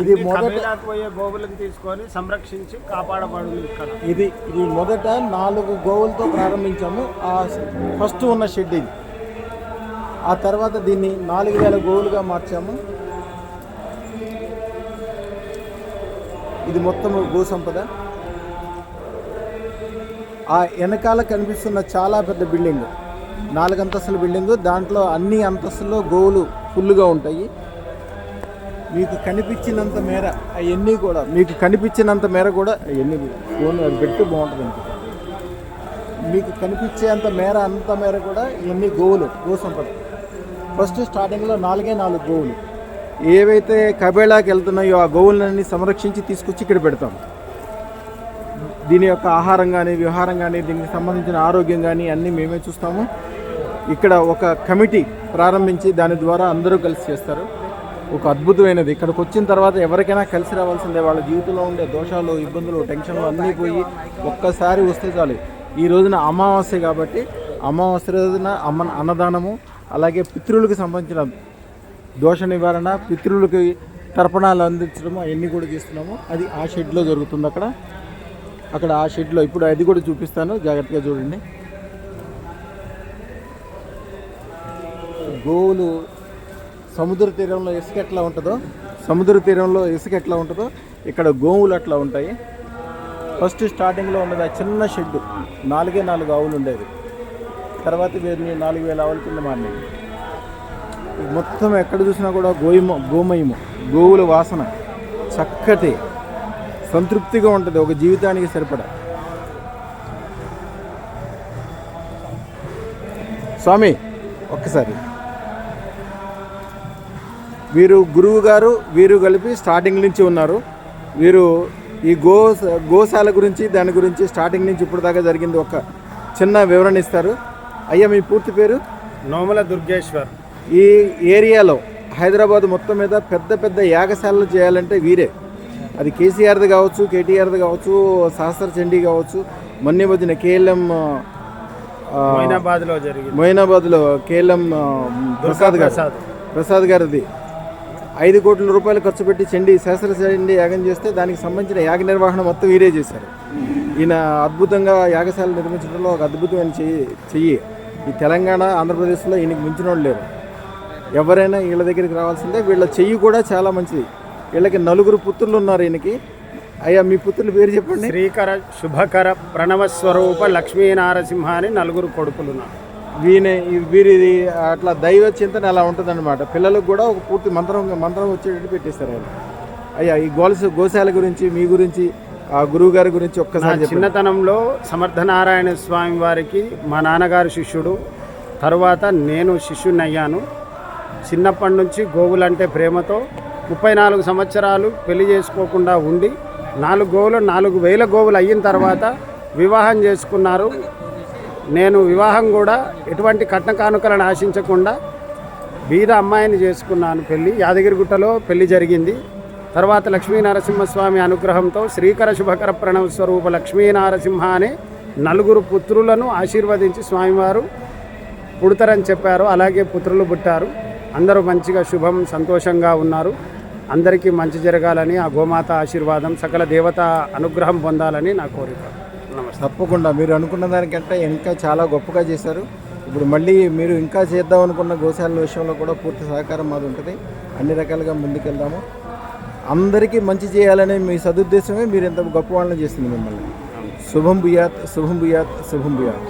ఇది మొదట పోయే గోవులను తీసుకొని సంరక్షించి కాపాడబడింది ఇక్కడ. ఇది ఇది మొదట నాలుగు గోవులతో ప్రారంభించాము. ఆ ఫస్ట్ ఉన్న షెడ్ ఇది. ఆ తర్వాత దీన్ని నాలుగు వేల గోవులుగా మార్చాము. ఇది మొత్తం గో సంపద. ఆ వెనకాల కనిపిస్తున్న చాలా పెద్ద బిల్డింగ్. నాలుగు అంతస్తుల బిల్డింగ్. దాంట్లో అన్ని అంతస్తుల్లో గోవులు ఫుల్గా ఉంటాయి. మీకు కనిపించినంత మేర అవన్నీ కూడా మీకు కనిపించినంత మేర కూడా అవన్నీ ఫోన్ పెట్టి బాగుంటుంది అనుకుంటా మీకు కనిపించేంత మేర అంత మేర కూడా ఇవన్నీ గోవులు గో సంపద. ఫస్ట్ స్టార్టింగ్లో నాలుగే నాలుగు గోవులు. ఏవైతే కబేళాకి వెళ్తున్నాయో ఆ గోవులన్నీ సంరక్షించి తీసుకొచ్చి ఇక్కడ పెడతాం. దీని యొక్క ఆహారం కానీ విహారం కానీ దీనికి సంబంధించిన ఆరోగ్యం కానీ అన్నీ మేమే చూస్తాము. ఇక్కడ ఒక కమిటీ ప్రారంభించి దాని ద్వారా అందరూ కలిసి చేస్తారు. ఒక అద్భుతమైనది. ఇక్కడికి వచ్చిన తర్వాత ఎవరికైనా కలిసి రావాల్సిందే. వాళ్ళ జీవితంలో ఉండే దోషాలు ఇబ్బందులు టెన్షన్లు అన్నీ పోయి ఒక్కసారి వస్తే చాలు. ఈ రోజున అమావాస్య కాబట్టి అమావాస్య రోజున అమ్మ అన్నదానము అలాగే పితృలకు సంబంధించిన దోష నివారణ పితృలకి తర్పణాలు అందించడము అవన్నీ కూడా చేస్తున్నాము. అది ఆ షెడ్లో జరుగుతుంది అక్కడ. అక్కడ ఆ షెడ్లో ఇప్పుడు అది కూడా చూపిస్తాను. జాగ్రత్తగా చూడండి. గోవులు సముద్ర తీరంలో ఇసుక ఎట్లా ఉంటుందో సముద్ర తీరంలో ఇసుక ఎట్లా ఉంటుందో ఇక్కడ గోవులు అట్లా ఉంటాయి. ఫస్ట్ స్టార్టింగ్లో ఉన్నది ఆ చిన్న షెడ్డు నాలుగే నాలుగు ఆవులు ఉండేది తర్వాత వీరిని నాలుగు వేల ఆవుల కింద మారినాయి. మొత్తం ఎక్కడ చూసినా కూడా గోయమ గోమయము గోవుల వాసన చక్కటి సంతృప్తిగా ఉంటుంది ఒక జీవితానికి సరిపడా. స్వామి ఒక్కసారి. వీరు గురువు గారు వీరు కలిపి స్టార్టింగ్ నుంచి ఉన్నారు. వీరు ఈ గో గోశాల గురించి దాని గురించి స్టార్టింగ్ నుంచి ఇప్పుడు దాకా జరిగింది ఒక చిన్న వివరణ ఇస్తారు. అయ్యా మీ పూర్తి పేరు? నోముల దుర్గేశ్వర్. ఈ ఏరియాలో హైదరాబాద్ మొత్తం మీద పెద్ద పెద్ద యాగశాలలు చేయాలంటే వీరే. అది కేసీఆర్ది కావచ్చు కేటీఆర్ది కావచ్చు సహస్ర చండీ కావచ్చు మొన్న మధ్యన కేఎల్ఎం ఆ, మైనాబాద్లో జరిగింది. మొయినాబాద్లో కేఎల్ఎం ప్రసాద్ గారు. ప్రసాద్ గారిది. ఐదు కోట్ల రూపాయలు ఖర్చు పెట్టి చండి శాస్త్ర చండి యాగం చేస్తే దానికి సంబంధించిన యాగ నిర్వహణ మొత్తం వీరే చేశారు. ఈయన అద్భుతంగా యాగశాల నిర్మించడంలో ఒక అద్భుతమైన చెయ్యి చెయ్యి. ఈ తెలంగాణ ఆంధ్రప్రదేశ్లో ఈయనకి మించిన వాళ్ళు లేరు. ఎవరైనా వీళ్ళ దగ్గరికి రావాల్సిందే వీళ్ళ చెయ్యి కూడా చాలా మంచిది. వీళ్ళకి నలుగురు పుత్రులు ఉన్నారు ఈయనకి. అయ్యా మీ పుత్రుల పేరు చెప్పండి. శ్రీకర శుభకర ప్రణవ స్వరూప లక్ష్మీ నారసింహ అని నలుగురు కొడుకులు ఉన్నారు. వీని వీరిది అట్లా దైవ చింతన అలా ఉంటుందన్నమాట. పిల్లలకు కూడా ఒక పూర్తి మంత్రం మంత్రం వచ్చేటట్టు పెట్టేస్తారు వాళ్ళు. అయ్యా ఈ గోల్స్ గోశాల గురించి మీ గురించి ఆ గురువు గారి గురించి ఒక్కసారి చిన్నతనంలో సమర్థనారాయణ స్వామి వారికి మా నాన్నగారు శిష్యుడు తరువాత నేను శిష్యుని అయ్యాను. చిన్నప్పటి నుంచి గోవులంటే ప్రేమతో ముప్పై నాలుగు సంవత్సరాలు పెళ్ళి చేసుకోకుండా ఉండి నాలుగు గోవులు నాలుగు వేల గోవులు అయిన తర్వాత వివాహం చేసుకున్నారు. నేను వివాహం కూడా ఎటువంటి కట్న కానుకలను ఆశించకుండా బీద అమ్మాయిని చేసుకున్నాను పెళ్ళి యాదగిరిగుట్టలో పెళ్ళి జరిగింది. తర్వాత లక్ష్మీ నరసింహస్వామి అనుగ్రహంతో శ్రీకర శుభకర ప్రణవ స్వరూప లక్ష్మీ నరసింహ అనే నలుగురు పుత్రులను ఆశీర్వదించి స్వామివారు పుడతారని చెప్పారు. అలాగే పుత్రులు పుట్టారు. అందరూ మంచిగా శుభం సంతోషంగా ఉన్నారు. అందరికీ మంచి జరగాలని ఆ గోమాత ఆశీర్వాదం సకల దేవత అనుగ్రహం పొందాలని నా కోరిక. తప్పకుండా. మీరు అనుకున్న దానికంటే ఇంకా చాలా గొప్పగా చేశారు. ఇప్పుడు మళ్ళీ మీరు ఇంకా చేద్దాం అనుకున్న గోశాల విషయంలో కూడా పూర్తి సహకారం మాది ఉంటుంది. అన్ని రకాలుగా ముందుకెళ్దాము. అందరికీ మంచి చేయాలనే మీ సదుద్దేశమే మీరు ఇంత గొప్ప వాళ్ళని చేస్తుంది మిమ్మల్ని. శుభం భుయాత్ శుభం భుయాత్ శుభం భుయాత్.